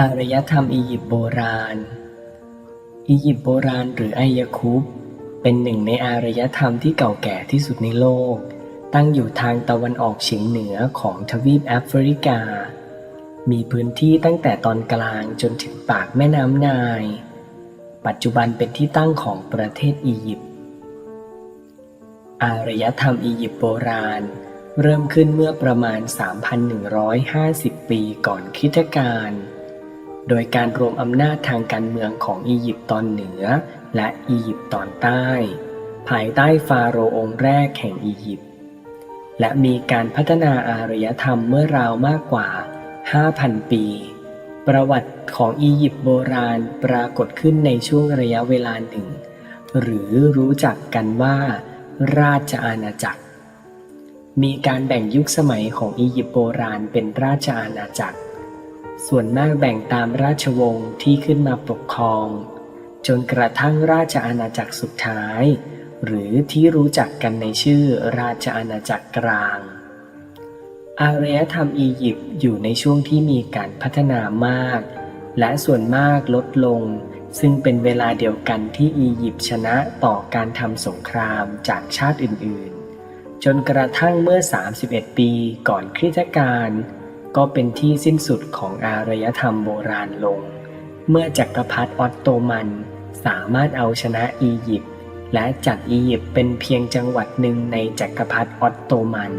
อารยธรรมอียิปต์โบราณ อียิปต์โบราณหรือไอยาคุปเป็นหนึ่งในอารยธรรมที่เก่าแก่ที่สุดในโลก ตั้งอยู่ทางตะวันออกเฉียงเหนือของทวีปแอฟริกา มีพื้นที่ตั้งแต่ตอนกลางจนถึงปากแม่น้ำนาย ปัจจุบันเป็นที่ตั้งของประเทศอียิปต์ อารยธรรมอียิปต์โบราณ เริ่มขึ้นเมื่อประมาณ 3,150 ปีก่อนคริสตกาล โดยการรวมอำนาจทางการเมืองของอียิปต์ตอนเหนือ และอียิปต์ตอนใต้ ภายใต้ฟาโรห์องค์แรกแห่งอียิปต์และมีการพัฒนาอารยธรรมเมื่อราวมากกว่า 5,000 ปี ประวัติของอียิปต์โบราณปรากฏขึ้นในช่วงระยะเวลาหนึ่ง หรือรู้จักกันว่า ราชอาณาจักร มีการแบ่งยุคสมัยของอียิปต์โบราณเป็นราชอาณาจักร ส่วนมากแบ่งตามราชวงศ์ที่ขึ้นมาปกครอง จนกระทั่งราชอาณาจักรสุดท้าย หรือที่รู้จักกันในชื่อราชอาณาจักรกลาง อารยธรรมอียิปต์อยู่ในช่วงที่มีการพัฒนามาก และส่วนมากลดลง ซึ่งเป็นเวลาเดียวกันที่อียิปต์ชนะต่อการทำสงครามจากชาติอื่นๆ จนกระทั่งเมื่อ 31 ปีก่อนคริสตกาล ก็เป็นที่สิ้นสุดของอารยธรรมโบราณลง เมื่อจักรพรรดิออตโตมันสามารถเอาชนะอียิปต์และจัดอียิปต์เป็นเพียงจังหวัดหนึ่งในจักรพรรดิออตโตมัน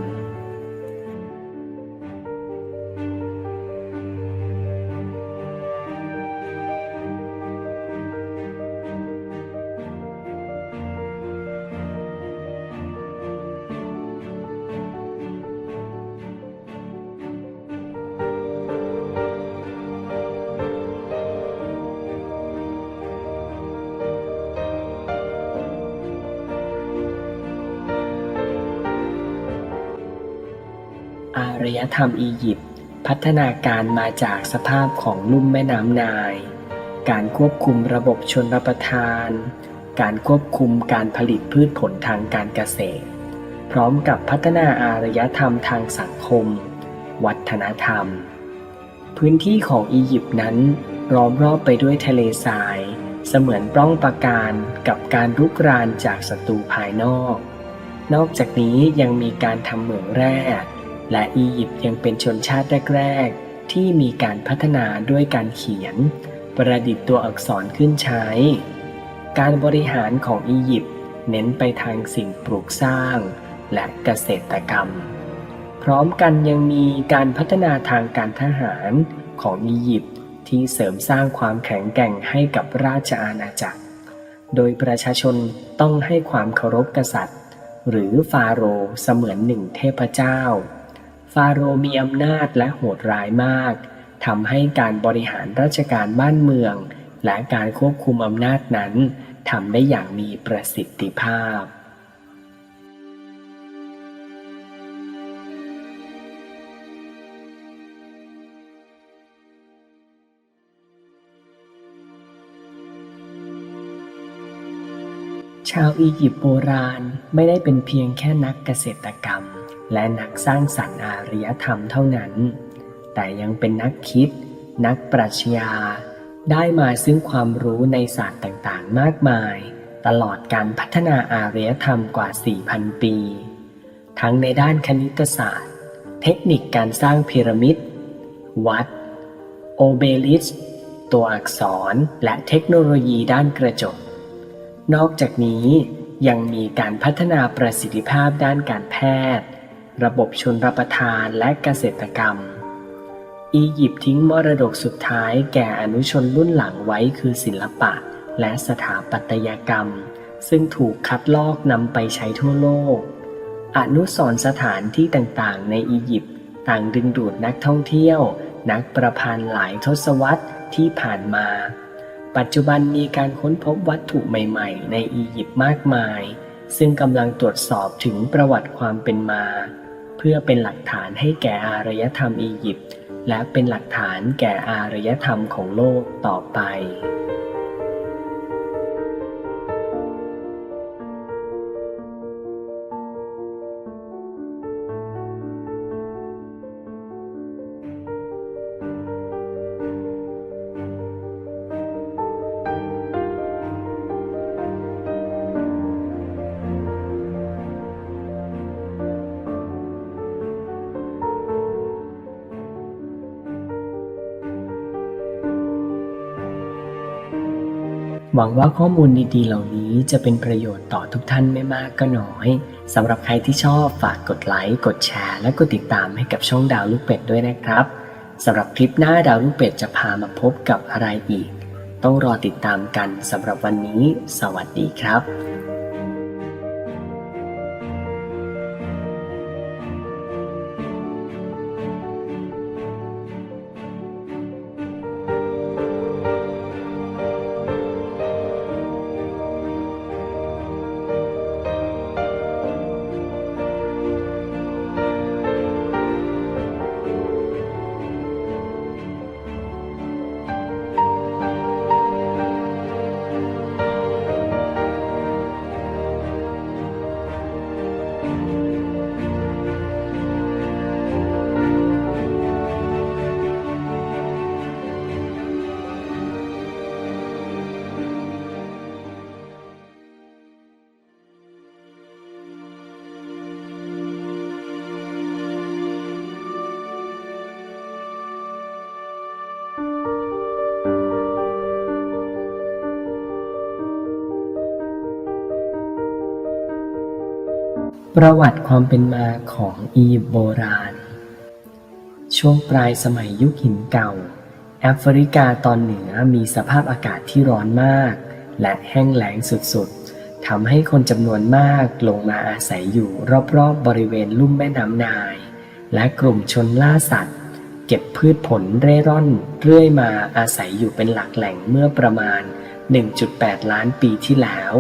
ารยธรรมอียิปต์พัฒนาการมาจากสภาพของลุ่มแม่น้ำนาย การควบคุมระบบชนรับประทาน การควบคุมการผลิตพืชผลทางการเกษตร พร้อมกับพัฒนาอารยธรรมทางสังคม วัฒนธรรม พื้นที่ของอียิปต์นั้นล้อมรอบไปด้วยทะเลทราย เสมือนปล้องปราการกับการรุกรานจากศัตรูภายนอก นอกจากนี้ยังมีการทำเหมืองแร่ และอียิปต์ยังเป็นชนชาติแรก ๆ ที่มีการพัฒนาด้วยการเขียน ประดิษฐ์ตัวอักษรขึ้นใช้ การบริหารของอียิปต์เน้นไปทางสิ่งปลูกสร้าง และเกษตรกรรม พร้อมกันยังมีการพัฒนาทางการทหารของอียิปต์ที่เสริมสร้างความแข็งแกร่งให้กับราชอาณาจักร โดยประชาชนต้องให้ความเคารพกษัตริย์ หรือฟาโรห์เสมือนหนึ่งเทพเจ้า ฟาโรมีอำนาจและโหดร้ายมากทำให้การบริหารราชการบ้านเมือง และการควบคุมอำนาจนั้นทำได้อย่างมีประสิทธิภาพ ชาวอียิปต์โบราณไม่ได้เป็นเพียงแค่นักเกษตรกรรม และนักสร้างสรรค์อารยธรรมเท่านั้น แต่ยังเป็นนักคิด นักปรัชญา ได้มาซึ่งความรู้ในศาสตร์ต่างๆ มากมาย ตลอดการพัฒนาอารยธรรมกว่า 4,000 ปี ทั้งในด้านคณิตศาสตร์ เทคนิคการสร้างพีระมิด วัด โอเบลิสตัวอักษรและเทคโนโลยีด้านกระจก นอกจากนี้ยังมีการพัฒนาประสิทธิภาพด้านการแพทย์ ระบบชนรับประทานและเกษตรกรรม อียิปต์ทิ้งมรดกสุดท้ายแก่อนุชนรุ่นหลังไว้คือศิลปะและสถาปัตยกรรม ซึ่งถูกคัดลอกนำไปใช้ทั่วโลก อนุสรสถานที่ต่างๆ ในอียิปต์ต่างดึงดูดนักท่องเที่ยว นักประพันธ์หลายทศวรรษที่ผ่านมา ปัจจุบันมีการค้นพบวัตถุใหม่ ๆ ในอียิปต์มากมาย ซึ่งกำลังตรวจสอบถึงประวัติความเป็นมา เพื่อเป็นหลักฐานให้แก่อารยธรรมอียิปต์และเป็นหลักฐานแก่อารยธรรมของโลกต่อไป หวังว่าข้อมูลดีๆ เหล่านี้จะเป็นประโยชน์ต่อทุกท่านไม่มากก็น้อยสำหรับใครที่ชอบฝากกดไลค์ กดแชร์ และกดติดตามให้กับช่องดาวลูกเป็ดด้วยนะครับสำหรับคลิปหน้าดาวลูกเป็ดจะพามาพบกับอะไรอีก ต้องรอติดตามกันสำหรับวันนี้ สวัสดีครับ ประวัติความเป็นมาของอียิปต์โบราณ ช่วงปลายสมัยยุคหินเก่า แอฟริกาตอนเหนือมีสภาพอากาศที่ร้อนมาก และแห้งแล้งสุดๆทำให้คนจำนวนมากลงมาอาศัยอยู่รอบๆบริเวณลุ่มแม่น้ำนาย และกลุ่มชนล่าสัตว์ เก็บพืชผลเร่ร่อนเรื่อยมาอาศัยอยู่เป็นหลักแหล่งเมื่อประมาณ 1.8 ล้านปีที่แล้ว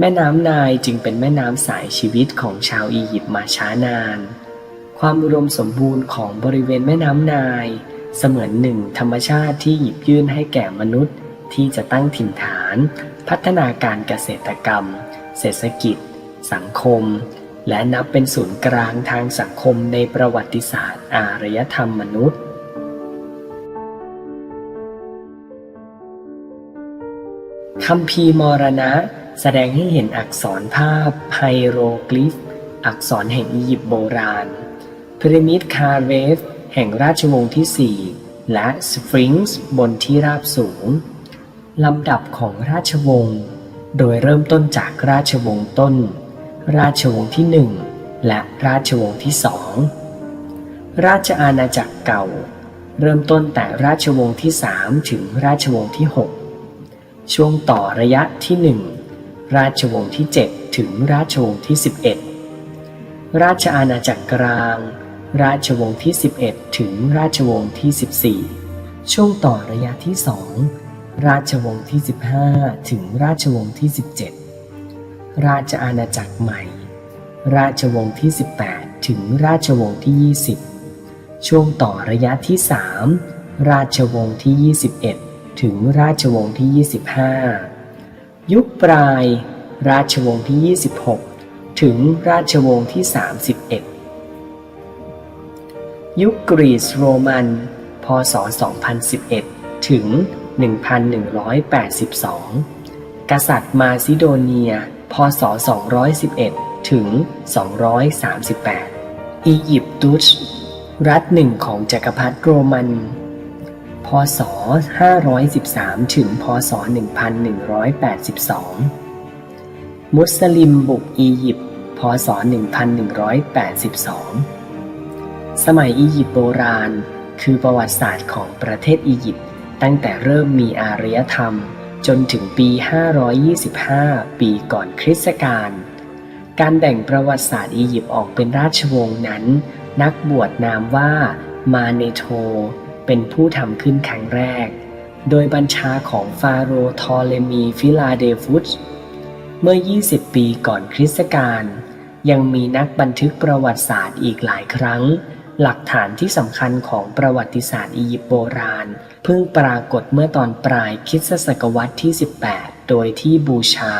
แม่น้ำนายจึงเป็นแม่น้ำสายชีวิตของชาวอียิปต์มาช้านาน ความอุดมสมบูรณ์ของบริเวณแม่น้ำนาย เสมือนหนึ่งธรรมชาติที่หยิบยื่นให้แก่มนุษย์ ที่จะตั้งถิ่นฐาน พัฒนาการเกษตรกรรม เศรษฐกิจ สังคม และนับเป็นศูนย์กลางทางสังคมในประวัติศาสตร์ อารยธรรมมนุษย์คัมภีร์มรณะ แสดงให้เห็นอักษรภาพไฮโรกลิฟ อักษรแห่งอียิปต์โบราณพีระมิดคาร์เวฟแห่งราชวงศ์ที่ 4 และสฟิงซ์บนที่ราบสูง ลำดับของราชวงศ์ โดยเริ่มต้นจากราชวงศ์ต้น ราชวงศ์ที่ 1 และราชวงศ์ที่สองราชอาณาจักรเก่า เริ่มต้นแต่ราชวงศ์ที่ 3 ถึงราชวงศ์ที่ 6 ช่วงต่อระยะที่ 1 ราชวงศ์ที่ 7 ถึงราชวงศ์ที่ 11 ราชอาณาจักรกลาง ราชวงศ์ที่ 11 ถึงราชวงศ์ที่ 14 ช่วงต่อระยะที่ 2 ราชวงศ์ที่ 15 ถึงราชวงศ์ที่ 17 ราชอาณาจักรใหม่ ราชวงศ์ที่ 18 ถึงราชวงศ์ที่ 20 ช่วงต่อระยะที่ 3 ราชวงศ์ที่ 21 ถึงราชวงศ์ที่ 25 ยุคปลาย ราชวงศ์ที่ 26 ถึงราชวงศ์ที่ 31 ยุคกรีซโรมัน พศ 2011 ถึง 1182 กษัตริย์มาซิโดเนีย พศ 211 ถึง 238 อียิปตุสรัฐหนึ่งของจักรพรรดิโรมัน พศ 513 ถึง พศ 1182 มุสลิมบุกอียิปต์ พศ 1182 สมัยอียิปต์โบราณ คือประวัติศาสตร์ของประเทศอียิปต์ ตั้งแต่เริ่มมีอารยธรรม จนถึงปี 525 ปีก่อนคริสตกาล การแบ่งประวัติศาสตร์อียิปต์ออกเป็นราชวงศ์นั้น นักบวชนามว่ามาเนโท เป็นผู้ทำขึ้นครั้งแรก โดยบัญชาของฟาโรห์ทอเลมีฟิลาเดฟุสเมื่อ 20 ปีก่อนคริสตกาลยังมีนักบันทึกประวัติศาสตร์อีกหลายครั้ง หลักฐานที่สำคัญของประวัติศาสตร์อียิปต์โบราณ เพิ่งปรากฏเมื่อตอนปลายคริสตศตวรรษที่ 18 โดยที่บูชา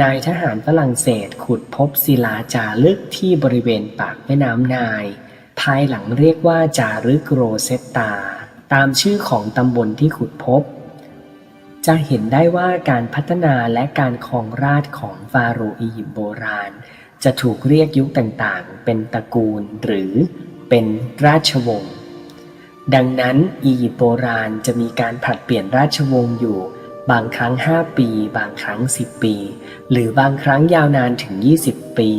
นายทหารฝรั่งเศสขุดพบศิลาจารึกที่บริเวณปากแม่น้ำนาย ภายหลังเรียกว่าจารึกโรเซตตา ตามชื่อของตำบลที่ขุดพบ จะเห็นได้ว่าการพัฒนาและการครองราชของฟาโรห์อียิปต์โบราณ จะถูกเรียกยุคต่างๆ เป็นตระกูลหรือเป็นราชวงศ์ดังนั้นอียิปต์โบราณจะมีการผลัดเปลี่ยนราชวงศ์อยู่ บางครั้ง 5 ปี บางครั้ง 10 ปี หรือบางครั้งยาวนานถึง 20 ปี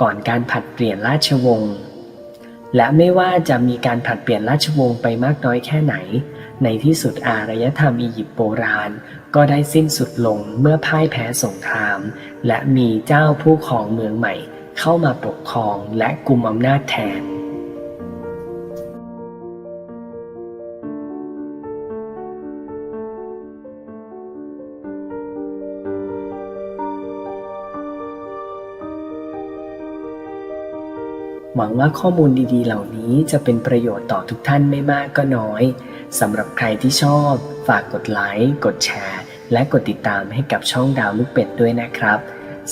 ก่อนการผัดเปลี่ยนราชวงศ์ และไม่ว่าจะมีการผลัดเปลี่ยนราชวงศ์ไปมากน้อยแค่ไหน ในที่สุดอารยธรรมอียิปต์โบราณ ก็ได้สิ้นสุดลงเมื่อพ่ายแพ้สงคราม และมีเจ้าผู้ครองเมืองใหม่ เข้ามาปกครองและกุมอำนาจแทน หวังว่าข้อมูลดีๆ เหล่านี้จะเป็นประโยชน์ต่อทุกท่านไม่มากก็น้อยสำหรับใครที่ชอบ ฝากกดไลค์ กดแชร์ และกดติดตามให้กับช่องดาวลูกเป็ดด้วยนะครับ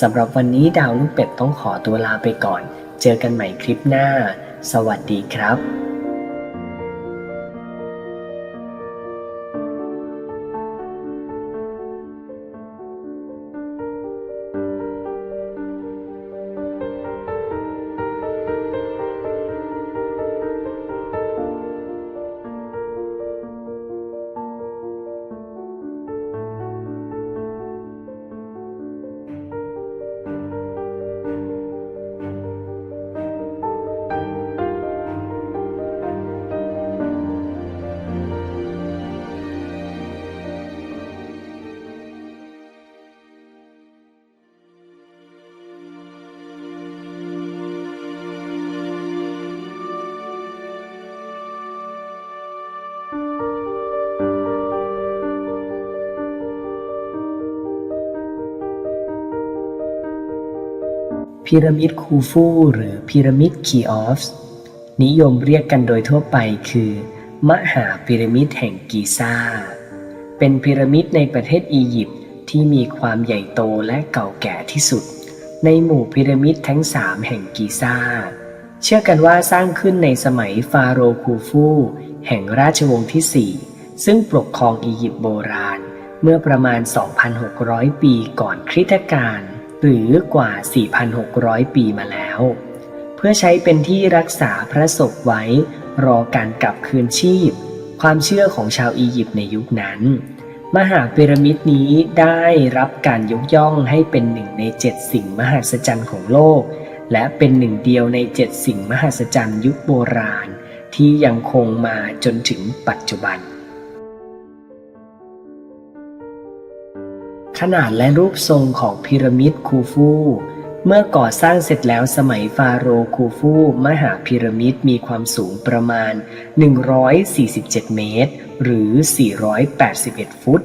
สำหรับวันนี้ดาวลูกเป็ดต้องขอตัวลาไปก่อน เจอกันใหม่คลิปหน้า สวัสดีครับ พีระมิดคูฟูหรือพีระมิดคีออฟส์นิยมเรียกกันโดยทั่วไปคือ มหาพีระมิดแห่งกีซาเป็นพีระมิดในประเทศอียิปต์ที่มีความใหญ่โตและเก่าแก่ที่สุด ในหมู่พีระมิดทั้งสามแห่งกีซาเชื่อกันว่าสร้างขึ้นในสมัยฟาโรห์คูฟูแห่งราชวงศ์ที่ 4 ซึ่งปกครองอียิปต์โบราณ เมื่อประมาณ 2,600 ปีก่อนคริสตกาล หรือกว่า 4,600 ปีมาแล้ว เพื่อใช้เป็นที่รักษาพระศพไว้ รอการกลับคืนชีพ ความเชื่อของชาวอียิปต์ในยุคนั้น มหาพีระมิดนี้ได้รับการยกย่องให้เป็นหนึ่งในเจ็ดสิ่งมหัศจรรย์ของโลก และเป็นหนึ่งเดียวในเจ็ดสิ่งมหัศจรรย์ยุคโบราณ ที่ยังคงมาจนถึงปัจจุบัน ขนาดและรูปทรงของพีระมิดคูฟูเมื่อก่อสร้างเสร็จแล้วสมัยฟาโรห์คูฟูมหาพีระมิดมีความสูงประมาณ 147 เมตร หรือ 481 ฟุต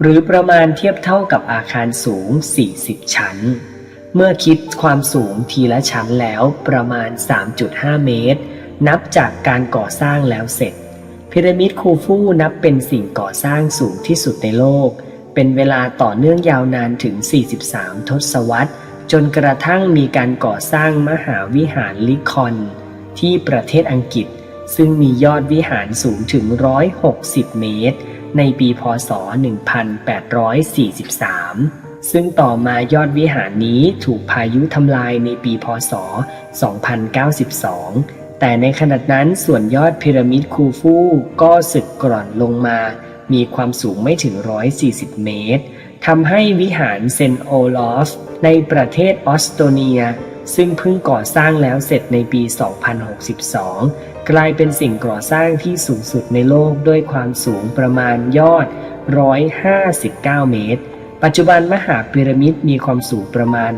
หรือประมาณเทียบเท่ากับอาคารสูง 40 ชั้น เมื่อคิดความสูงทีละชั้นแล้วประมาณ 3.5 เมตร นับจากการก่อสร้างแล้วเสร็จพีระมิดคูฟูนับเป็นสิ่งก่อสร้างสูงที่สุดในโลก เป็นเวลาต่อเนื่องยาวนานถึง 43 ทศวรรษ จนกระทั่งมีการก่อสร้างมหาวิหารลิคอน ที่ประเทศอังกฤษ ซึ่งมียอดวิหารสูงถึง 160 เมตร ในปีพศ 1843 ซึ่งต่อมายอดวิหารนี้ถูกพายุทำลายในปีพศ 2092 แต่ในขณะนั้นส่วนยอดพีระมิดคูฟูก็สึกกร่อนลงมา มีความสูงไม่ถึง 140 เมตรทำให้วิหารเซนโอลอฟในประเทศออสโตเนีย ซึ่งเพิ่งก่อสร้างแล้วเสร็จในปี 2062 กลายเป็นสิ่งก่อสร้างที่สูงสุดในโลกด้วยความสูงประมาณยอด 159 เมตร ปัจจุบันมหาพีระมิดมีความสูงประมาณ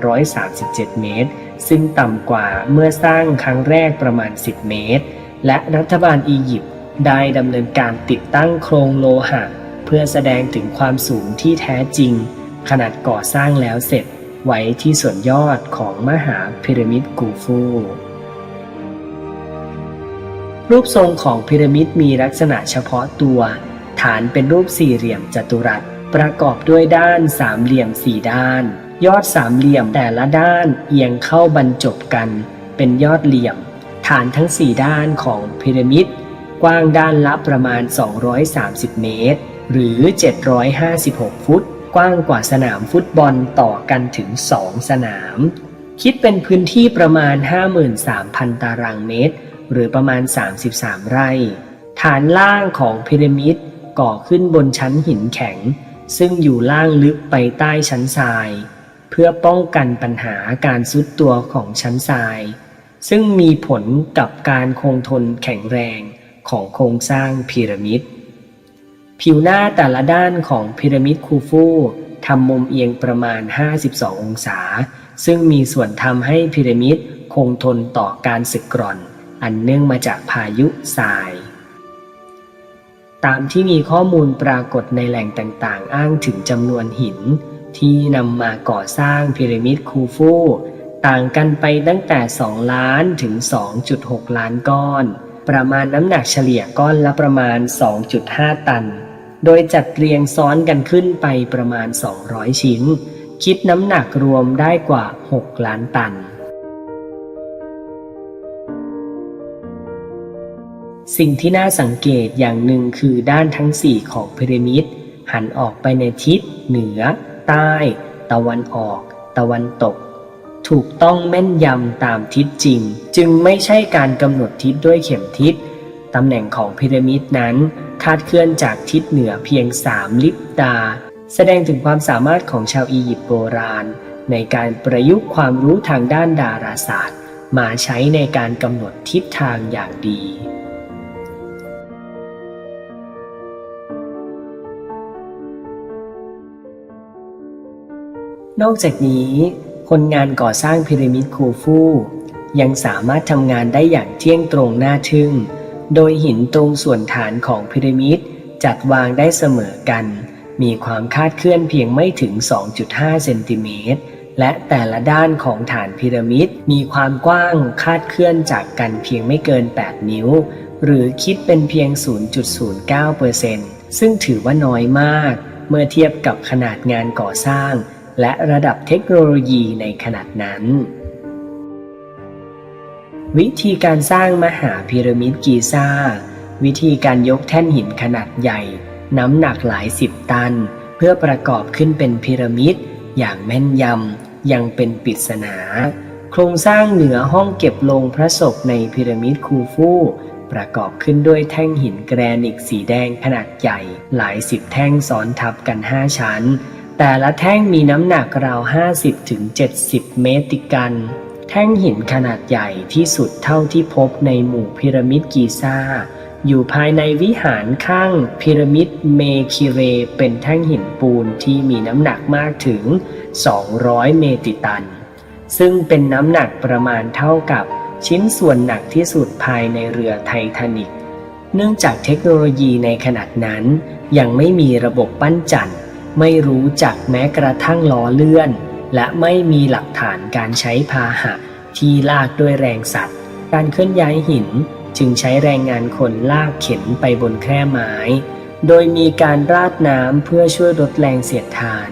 137 เมตร ซึ่งต่ำกว่าเมื่อสร้างครั้งแรกประมาณ 10 เมตร และรัฐบาลอียิปต์ ได้ดำเนินการติดตั้งโครงโลหะ เพื่อแสดงถึงความสูงที่แท้จริง ขนาดก่อสร้างแล้วเสร็จไว้ที่ส่วนยอดของมหาพีระมิดกูฟู รูปทรงของพีระมิดมีลักษณะเฉพาะตัว ฐานเป็นรูปสี่เหลี่ยมจัตุรัส ประกอบด้วยด้านสามเหลี่ยมสี่ด้าน ยอดสามเหลี่ยมแต่ละด้านเอียงเข้าบรรจบกัน เป็นยอดเหลี่ยม ฐานทั้งสี่ด้านของพีระมิด กว้างด้านละประมาณ 230 เมตร หรือ 756 ฟุต กว้างกว่าสนามฟุตบอลต่อกันถึง 2 สนาม คิดเป็นพื้นที่ประมาณ 53,000 ตารางเมตร หรือประมาณ 33 ไร่ ฐานล่างของพีระมิดก่อขึ้นบนชั้นหินแข็ง ซึ่งอยู่ล่างลึกไปใต้ชั้นทราย เพื่อป้องกันปัญหาการซุดตัวของชั้นทราย ซึ่งมีผลกับการคงทนแข็งแรง ของโครงสร้างพีระมิด ผิวหน้าแต่ละด้านของพีระมิดคูฟูทำมุมเอียงประมาณ 52 องศา ซึ่งมีส่วนทำให้พีระมิดคงทนต่อการสึกกร่อน อันเนื่องมาจากพายุทราย ตามที่มีข้อมูลปรากฏในแหล่งต่างๆ อ้างถึงจำนวนหิน ที่นำมาก่อสร้างพีระมิดคูฟูต่างกันไปตั้งแต่ 2 ล้านถึง 2.6 ล้านก้อน ประมาณน้ำหนักเฉลี่ยก้อนละประมาณ 2.5 ตัน โดยจัดเรียงซ้อนกันขึ้นไปประมาณ 200 ชิ้น คิดน้ำหนักรวมได้กว่า 6 ล้านตัน สิ่งที่น่าสังเกตอย่างหนึ่งคือด้านทั้ง 4 ของพีระมิด หันออกไปในทิศเหนือ ใต้ ตะวันออก ตะวันตก ถูกต้องแม่นยำตามทิศจริง จึงไม่ใช่การกำหนดทิศด้วยเข็มทิศตำแหน่งของพีระมิดนั้นคาดเคลื่อนจากทิศเหนือเพียง 3 ลิปตา แสดงถึงความสามารถของชาวอียิปต์โบราณ ในการประยุกต์ความรู้ทางด้านดาราศาสตร์ มาใช้ในการกำหนดทิศทางอย่างดี นอกจากนี้ คนงานก่อสร้างพีระมิดคูฟูยังสามารถทำงานได้อย่างเที่ยงตรงน่าทึ่ง โดยหินตรงส่วนฐานของพีระมิดจัดวางได้เสมอกัน มีความคาดเคลื่อนเพียงไม่ถึง 2.5 เซนติเมตร และแต่ละด้านของฐานพีระมิดมีความกว้างคาดเคลื่อนจากกันเพียงไม่เกิน 8 นิ้ว หรือคิดเป็นเพียง 0.09%ซึ่งถือว่าน้อยมาก เมื่อเทียบกับขนาดงานก่อสร้าง และระดับเทคโนโลยีในขนาดนั้น วิธีการสร้างมหาพีระมิดกีซ่า วิธีการยกแท่นหินขนาดใหญ่ น้ำหนักหลายสิบตัน เพื่อประกอบขึ้นเป็นพีระมิด อย่างแม่นยำ ยังเป็นปริศนา โครงสร้างเหนือห้องเก็บลงพระศพในพีระมิดคูฟูประกอบขึ้นด้วยแท่งหินแกรนิตสีแดงขนาดใหญ่ หลายสิบแท่งซ้อนทับกัน 5 ชั้น แต่ละแท่งมีน้ำหนักราว 50-70 เมตริกัน แท่งหินขนาดใหญ่ที่สุดเท่าที่พบในหมู่พีระมิดกีซาอยู่ภายในวิหารข้างพีระมิดเมคิเรเป็นแท่งหินปูนที่มีน้ำหนักมากถึง 200 เมตริตัน ซึ่งเป็นน้ำหนักประมาณเท่ากับชิ้นส่วนหนักที่สุดภายในเรือไททานิก เนื่องจากเทคโนโลยีในขนาดนั้น ยังไม่มีระบบปั้นจันทร์ ไม่รู้จักแม้กระทั่งล้อเลื่อน และไม่มีหลักฐานการใช้พาหะที่ลากด้วยแรงสัตว์ การเคลื่อนย้ายหินจึงใช้แรงงานคนลากเข็นไปบนแคร่ไม้ โดยมีการราดน้ำเพื่อช่วยลดแรงเสียดทาน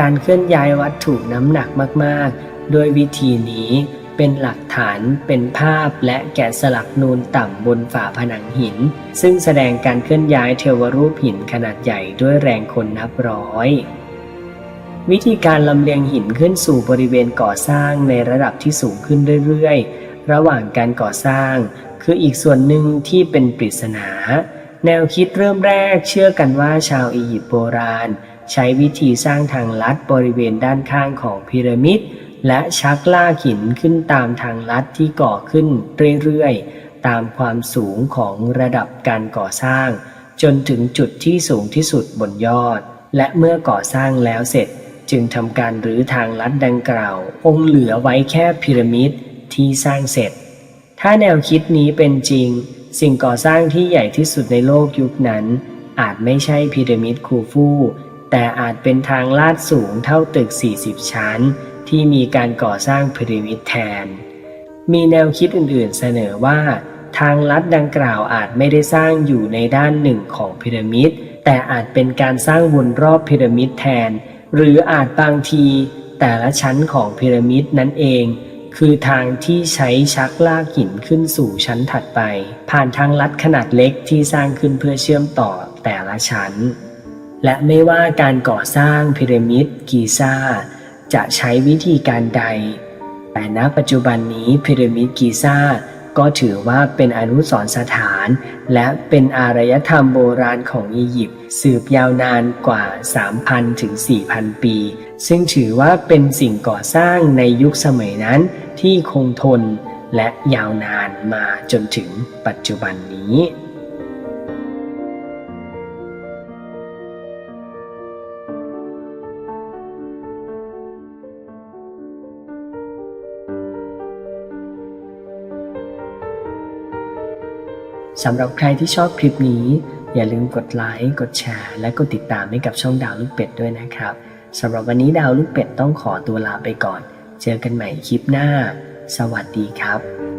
การเคลื่อนย้ายวัตถุน้ำหนักมาก ๆ โดยวิธีนี้ เป็นหลักฐานเป็นภาพและแกะสลักนูนต่ำบนฝาผนังหิน ซึ่งแสดงการเคลื่อนย้ายเทวรูปหินขนาดใหญ่ด้วยแรงคนนับร้อย วิธีการลำเลียงหินขึ้นสู่บริเวณก่อสร้างในระดับที่สูงขึ้นเรื่อยๆ ระหว่างการก่อสร้าง คืออีกส่วนหนึ่งที่เป็นปริศนา แนวคิดเริ่มแรกเชื่อกันว่าชาวอียิปต์โบราณ ใช้วิธีสร้างทางลัดบริเวณด้านข้างของพีระมิด และชักลากหินขึ้นตามทางลัดที่ก่อขึ้นเรื่อยๆ ตามความสูงของระดับการก่อสร้าง จนถึงจุดที่สูงที่สุดบนยอด และเมื่อก่อสร้างแล้วเสร็จจึงทำการรื้อทางลัดดังกล่าว คงเหลือไว้แค่พีระมิดที่สร้างเสร็จ ถ้าแนวคิดนี้เป็นจริง สิ่งก่อสร้างที่ใหญ่ที่สุดในโลกยุคนั้น อาจไม่ใช่พีระมิดคูฟู แต่อาจเป็นทางลาดสูงเท่าตึก 40 ชั้น ที่มีการก่อสร้างพีระมิดแทน มีแนวคิดอื่นๆเสนอว่า ทางลัดดังกล่าวอาจไม่ได้สร้างอยู่ในด้านหนึ่งของพีระมิด แต่อาจเป็นการสร้างวนรอบพีระมิดแทน หรืออาจบางที แต่ละชั้นของพีระมิดนั้นเอง คือทางที่ใช้ชักลากหินขึ้นสู่ชั้นถัดไป ผ่านทางลัดขนาดเล็กที่สร้างขึ้นเพื่อเชื่อมต่อแต่ละชั้น และไม่ว่าการก่อสร้างพีระมิดกีซ่า จะใช้วิธีการใด แต่ณปัจจุบันนี้พีระมิดกีซ่าก็ถือว่าเป็นอนุสรณ์สถาน และเป็นอารยธรรมโบราณของอียิปต์สืบยาวนานกว่า 3,000 ถึง 4,000 ปี ซึ่งถือว่าเป็นสิ่งก่อสร้างในยุคสมัยนั้นที่คงทนและยาวนานมาจนถึงปัจจุบันนี้ สำหรับใครที่ชอบคลิปนี้ อย่าลืมกดไลค์กดแชร์ และกดติดตามให้กับช่องดาวลูกเป็ดด้วยนะครับสำหรับวันนี้ดาวลูกเป็ดต้องขอตัวลาไปก่อน เจอกันใหม่คลิปหน้า สวัสดีครับ